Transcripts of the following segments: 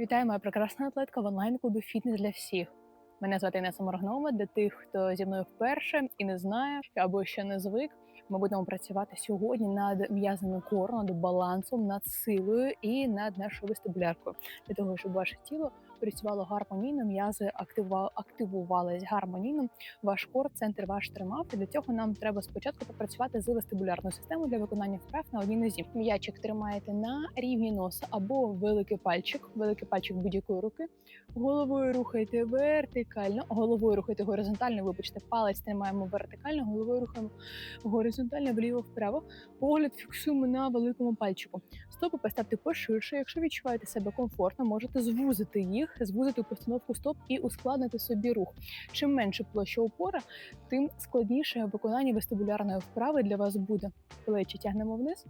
Вітаю, моя прекрасна атлетка в онлайн-клубі Фітнес для всіх. Мене звати Інеса Моргнова. Для тих, хто зі мною вперше і не знає або ще не звик. Ми будемо працювати сьогодні над м'язними кору, над балансом, над силою і над нашою вестибуляркою для того, щоб ваше тіло працювало гармонійно, м'язи активувались гармонійно, ваш кор, центр ваш тримав. І для цього нам треба спочатку попрацювати з вестибулярною системою для виконання вправ на одній нозі. М'ячик тримаєте на рівні носа або великий пальчик, великий пальчик будь-якої руки. Головою рухайте вертикально, головою рухайте горизонтально. Вибачте, палець тримаємо вертикально, головою рухаємо горизонтально вліво-вправо. Погляд фіксуємо на великому пальчику. Стопи поставте поширше. Якщо відчуваєте себе комфортно, можете звузити їх, звузити постановку стоп і ускладнити собі рух. Чим менше площа опора, тим складніше виконання вестибулярної вправи для вас буде. Плечі тягнемо вниз.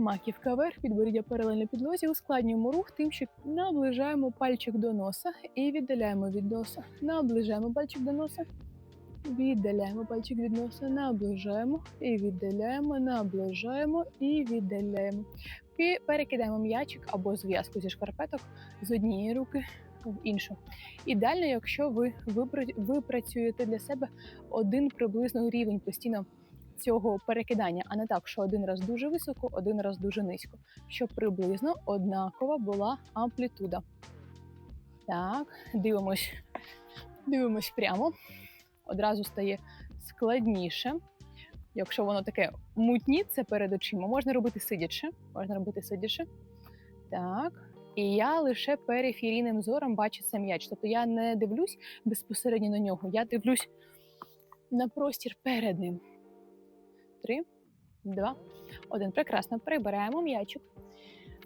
Маківка вверх, підборіддя паралельно підлозі, ускладнюємо рух тим, що наближаємо пальчик до носа і віддаляємо від носа. Наближаємо пальчик до носа, віддаляємо пальчик від носа, наближаємо і віддаляємо, наближаємо і віддаляємо. І перекидаємо м'ячик або зв'язку зі шкарпеток з однієї руки в іншу. Ідеально, якщо ви випрацюєте для себе один приблизно рівень постійно цього перекидання, а не так, що один раз дуже високо, один раз дуже низько, щоб приблизно однакова була амплітуда. Так, дивимось, дивимось прямо. Одразу стає складніше. Якщо воно таке мутніться перед очима, можна робити сидячи. Можна робити сидячи. Так. І я лише периферійним зором бачу цей м'яч. Тобто я не дивлюсь безпосередньо на нього, я дивлюсь на простір перед ним. Три, два, один. Прекрасно. Прибираємо м'ячик.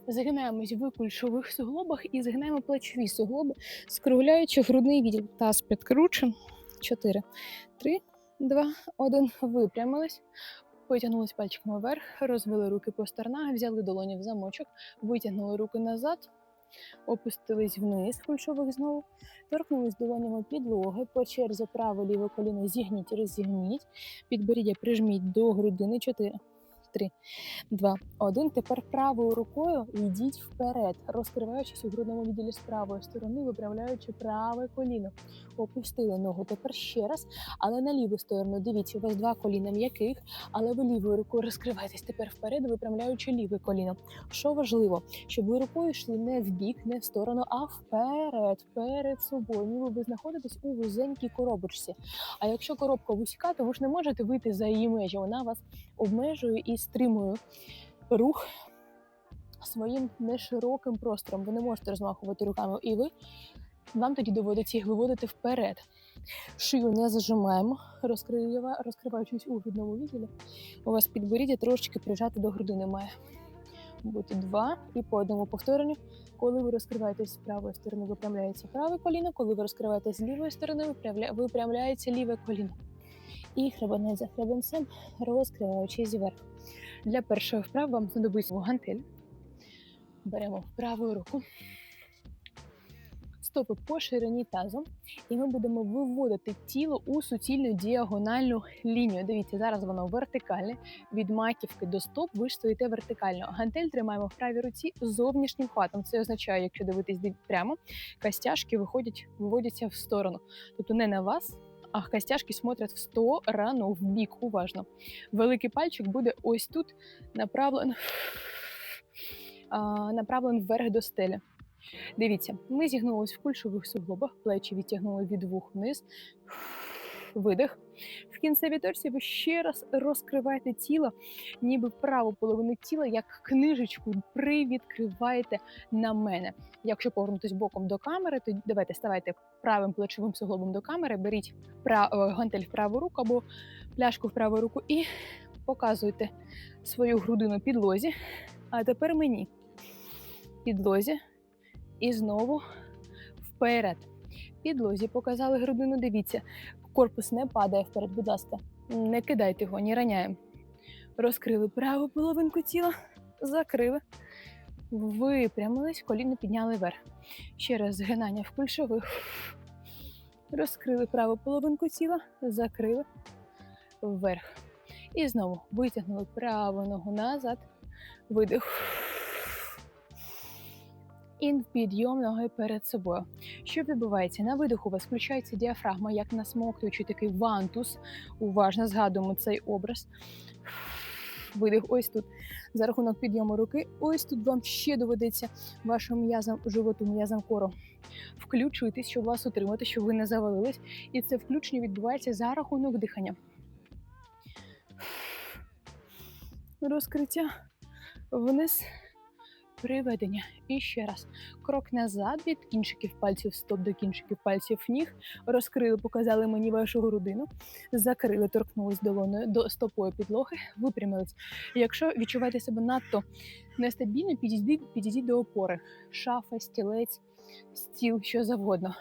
Загинаємось в кульшових суглобах і загинаємо плечові суглоби, скругляючи грудний відділ. Таз підкручен. Чотири, три, два, один. Випрямились. Потягнулись пальчиками вверх, розвели руки по сторонах, взяли долоні в замочок, витягнули руки назад, опустились вниз кульшових знову, торкнулись долонями підлоги, по черзі праве ліве коліно зігніть, розігніть, підборіддя прижміть до грудини. 4, 3, 2, 1. Тепер правою рукою йдіть вперед, розкриваючись у грудному відділі з правої сторони, виправляючи праве коліно. Опустили ногу. Тепер ще раз, але на ліву сторону. Дивіться, у вас два коліна м'яких, але ви лівою рукою розкриваєтесь тепер вперед, виправляючи ліве коліно. Що важливо, щоб ви рукою йшли не в бік, не в сторону, а вперед, перед собою. Ніби ви знаходитесь у вузенькій коробочці. А якщо коробка вузька, то ви ж не можете вийти за її межі. Вона вас обмежує і стримує рух своїм нешироким простором. Ви не можете розмахувати руками, і ви вам тоді доводиться їх виводити вперед. Шию не зажимаємо, розкрива- розкриваючись у грудному відділі. У вас підборіддя трошечки прижати до грудини має бути два і по одному повторенню. Коли ви розкриваєтесь з правої сторони, випрямляється праве коліно. Коли ви розкриваєтесь з лівої сторони, випрямля- випрямляється ліве коліно. І хребенець за хребенцем, розкриваючись вверх. Для першої вправи вам знадобиться гантель. Беремо праву руку, стопи по ширині тазу, і ми будемо виводити тіло у суцільну діагональну лінію. Дивіться, зараз воно вертикальне. Від маківки до стоп ви ж стоїте вертикально. Гантель тримаємо в правій руці зовнішнім хватом. Це означає, якщо дивитись прямо, костяшки виходять, виводяться в сторону. Тобто не на вас, а костяшки смотрять в сторону, в бік, уважно. Великий пальчик буде ось тут направлен, направлен вверх до стелі. Дивіться, ми зігнулись в кульшових суглобах, плечі відтягнули від вух вниз. Видих. В кінцевій точці ви ще раз розкриваєте тіло, ніби праву половину тіла, як книжечку, привідкриваєте на мене. Якщо повернутись боком до камери, то давайте ставайте правим плечовим суглобом до камери, беріть е, гантель в праву руку або пляшку в праву руку і показуйте свою грудину підлозі. А тепер мені підлозі і знову вперед. Підлозі показали грудину. Дивіться, корпус не падає вперед, будь ласка, не кидайте його, не раняємо. Розкрили праву половинку тіла, закрили, випрямились, коліно підняли вверх. Ще раз згинання в кульшових. Розкрили праву половинку тіла, закрили вверх. І знову витягнули праву ногу назад, видих. Ін підйом ноги перед собою. Що відбувається? На видиху у вас включається діафрагма, як насмоктуючи такий вантус. Уважно згадуємо цей образ. Видих ось тут. За рахунок підйому руки, ось тут вам ще доведеться вашим м'язам животу, м'язам кору. Включуйтесь, щоб вас утримати, щоб ви не завалились. І це включення відбувається за рахунок дихання. Розкриття вниз, приведення. І ще раз. Крок назад від кінчиків пальців, стоп до кінчиків пальців ніг. Розкрили, показали мені вашу грудину. Закрили, торкнулись долоною до стопою підлоги, випрямились. Якщо відчуваєте себе надто нестабільно, підійдіть, підійдіть до опори. Шафа, стілець, стіл, що завгодно.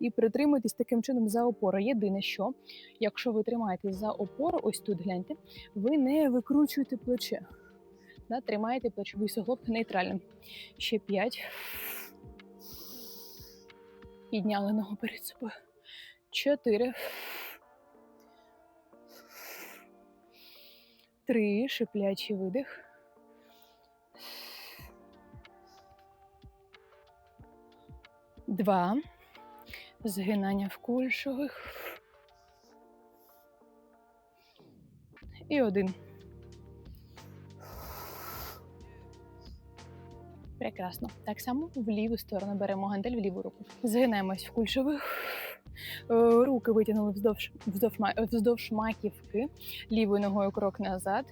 І притримуйтесь таким чином за опору. Єдине, що якщо ви тримаєтесь за опору, ось тут гляньте, ви не викручуєте плече. Да, тримаєте плечовий суглоб нейтральним. Ще п'ять. Підняли ногу перед собою. Чотири. Три. Шиплячий видих. Два. Згинання в кульшових. І один. Прекрасно. Так само в ліву сторону беремо гантель в ліву руку. Згинаємось в кульшових. Е, Руки витягнули вздовж, вздовж, вздовж маківки. Лівою ногою крок назад.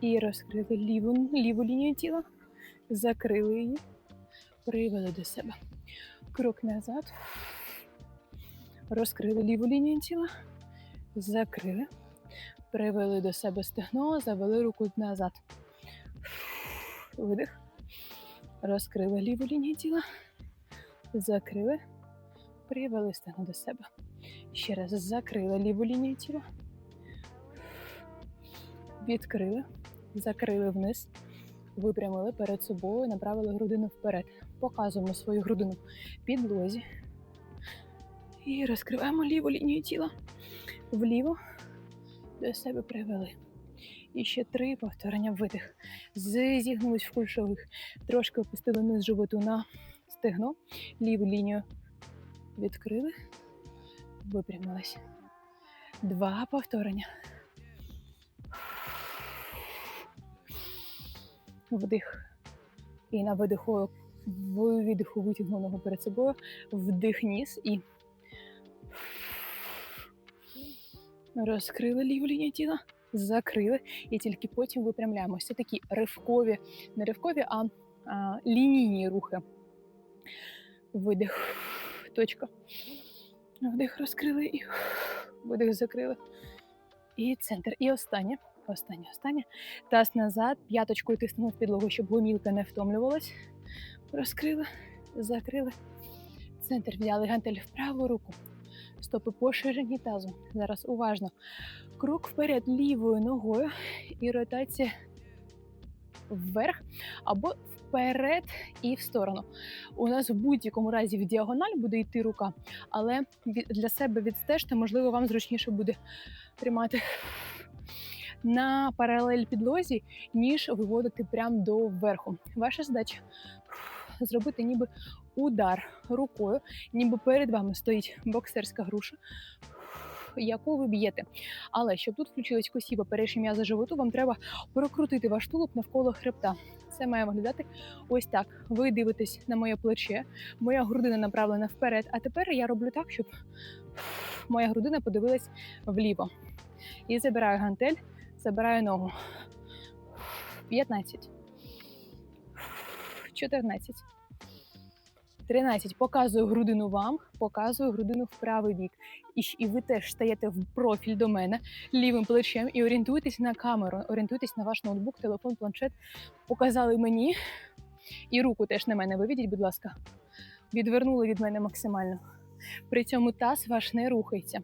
І розкрили ліву, ліву лінію тіла. Закрили її. Привели до себе. Крок назад. Розкрили ліву лінію тіла. Закрили. Привели до себе стегно, завели руку назад. Видих. Розкрили ліву лінію тіла. Закрили. Привели стегно до себе. Ще раз закрили ліву лінію тіла. Відкрили. Закрили вниз. Випрямили перед собою, направили грудину вперед. Показуємо свою грудину підлозі. І розкриваємо ліву лінію тіла. Вліво до себе привели. І ще три повторення видих. Зігнулись в кульшових. Трошки опустили низ животу на стегно. Ліву лінію відкрили. Випрямились. Два повторення. Вдих. І на видиху, видиху витягнув ногу перед собою. Вдих ніс і розкрили ліву лінію тіла, закрили і тільки потім випрямляємося. Такі ривкові, не ривкові, а, а лінійні рухи. Видих, точка. Вдих розкрили і видих закрили. І центр. І останнє. Останнє, останнє. Таз назад, п'яточкою тиснемо в підлогу, щоб гомілка не втомлювалась. Розкрили, закрили. Центр взяли гантель в праву руку. Стопи поширені тазом. Зараз уважно. Крок вперед лівою ногою і ротація вверх або вперед і в сторону. У нас в будь-якому разі в діагональ буде йти рука, але для себе відстежте, можливо, вам зручніше буде тримати на паралель підлозі, ніж виводити прямо до верху. Ваша задача зробити ніби удар рукою, ніби перед вами стоїть боксерська груша, яку ви б'єте. Але щоб тут включились косі поперечні м'язи животу, вам треба прокрутити ваш тулуб навколо хребта. Це має виглядати ось так. Ви дивитесь на моє плече, моя грудина направлена вперед. А тепер я роблю так, щоб моя грудина подивилась вліво. І забираю гантель, забираю ногу. 15. 14. 13. Показую грудину вам, показую грудину в правий бік. І, і ви теж стаєте в профіль до мене лівим плечем і орієнтуйтесь на камеру, орієнтуйтесь на ваш ноутбук, телефон, планшет. Показали мені. І руку теж на мене виведіть, будь ласка. Відвернули від мене максимально. При цьому таз ваш не рухається.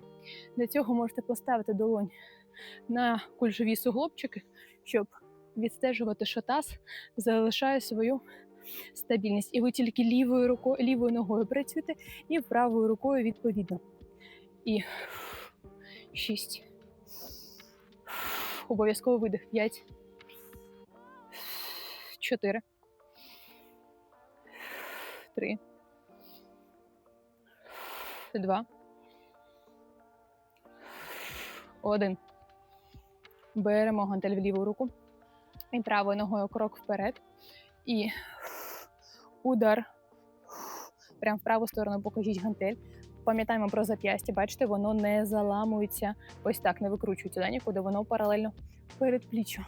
Для цього можете поставити долонь на кульшові суглобчики, щоб відстежувати, що таз залишає свою стабільність. І ви тільки лівою рукою, лівою ногою працюєте і правою рукою відповідно. І шість. Обов'язково видих. П'ять. чотири, три, два, один. Беремо гантель в ліву руку і правою ногою крок вперед. І удар. Прямо в праву сторону покажіть гантель. Пам'ятаємо про зап'ястя, бачите, воно не заламується, ось так не викручується да, нікуди, воно паралельно перед пліччю.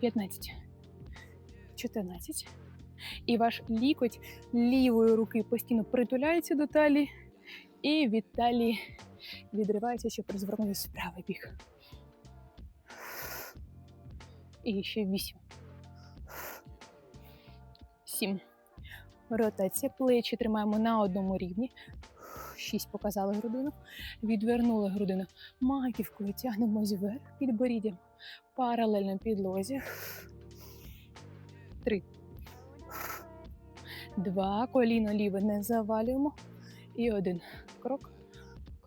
15, 14. І ваш лікоть лівої руки постійно притуляється до талії, і від талії відривається, щоб розвернутися в правий бік. І ще 8. 7. Ротація. Плечі тримаємо на одному рівні. 6 показали грудину. Відвернули грудину. Маківкою тягнемось вверх підборіддям. Паралельно підлозі. 3. 2. Коліно ліве не завалюємо. І один. Крок.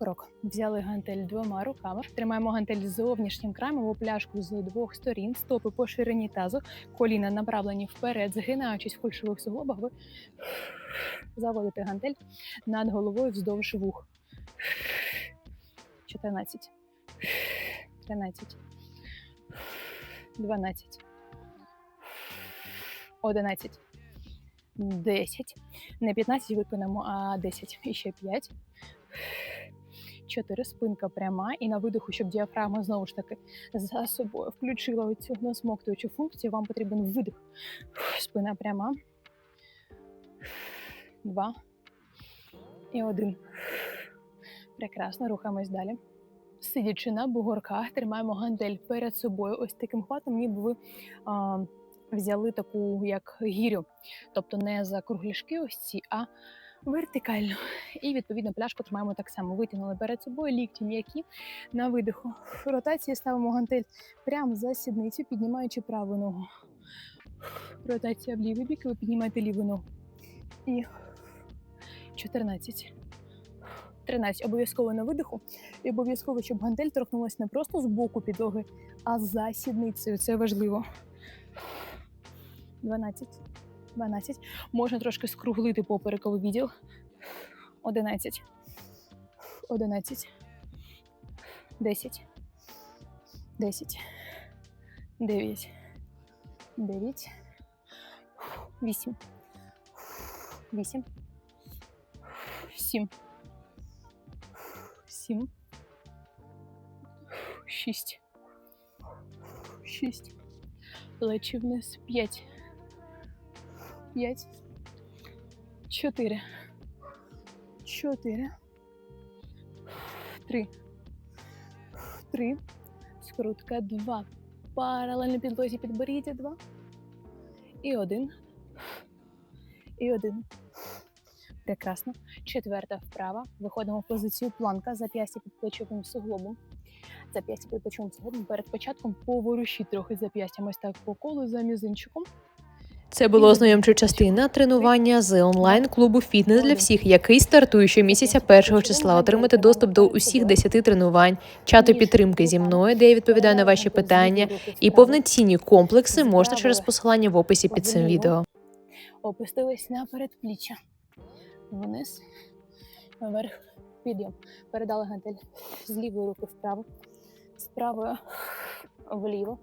Крок. Взяли гантель двома руками. Тримаємо гантель зовнішнім краєм або пляшку з двох сторін, стопи по ширині тазу, коліна направлені вперед, згинаючись в кульшових суглобах, ви заводите гантель над головою вздовж вух. 14, 13, 12, 11, 10. Не 15 виконаємо, а 10. І ще 5. 4. Спинка пряма. І на видиху, щоб діафрагма знову ж таки за собою включила цю насмоктуючу функцію, вам потрібен видих. Спина пряма. Два. І один. Прекрасно, рухаємось далі. Сидячи на бугорках, тримаємо гантель перед собою. Ось таким хватом, ніби ви а, взяли таку як гірю. Тобто не за кругляшки ось ці, а вертикально. І відповідно пляшку тримаємо так само. Витягнули перед собою лікті м'які на видиху. В ротації ставимо гантель прямо за сідницю, піднімаючи праву ногу. Ротація в лівий бік, ви піднімаєте ліву ногу. І 14. 13. Обов'язково на видиху. І обов'язково, щоб гантель торкнулася не просто з боку підлоги, а за сідницею. Це важливо. 12. 12. Можна трошки скруглити поперековий відділ. 11. 11. 10. 10. 9. 9. 8. 8. 7. 7. 6. 6. Плечі вниз. 5. 5. 4. 4. 3. 3. Скрутка 2. Паралельно підлозі підборіддя 2. І 1. І 1. Прекрасно. Четверта вправа. Виходимо в позицію планка, зап'ястя під плечовим суглобом. Зап'ястя під плечовим суглобом. Перед початком поворушіть трохи зап'ястям ось так по колу за мізинчиком. Це була ознайомча частина тренування з онлайн клубу Фітнес для всіх, який стартує щомісяця першого числа. Отримати доступ до усіх 10 тренувань, чату підтримки зі мною, де я відповідаю на ваші питання, і повноцінні комплекси можна через посилання в описі під цим відео. Опустились на передпліччя. Вниз, вверх, підйом. Передали гантель з лівої руки вправо, з правої вліво.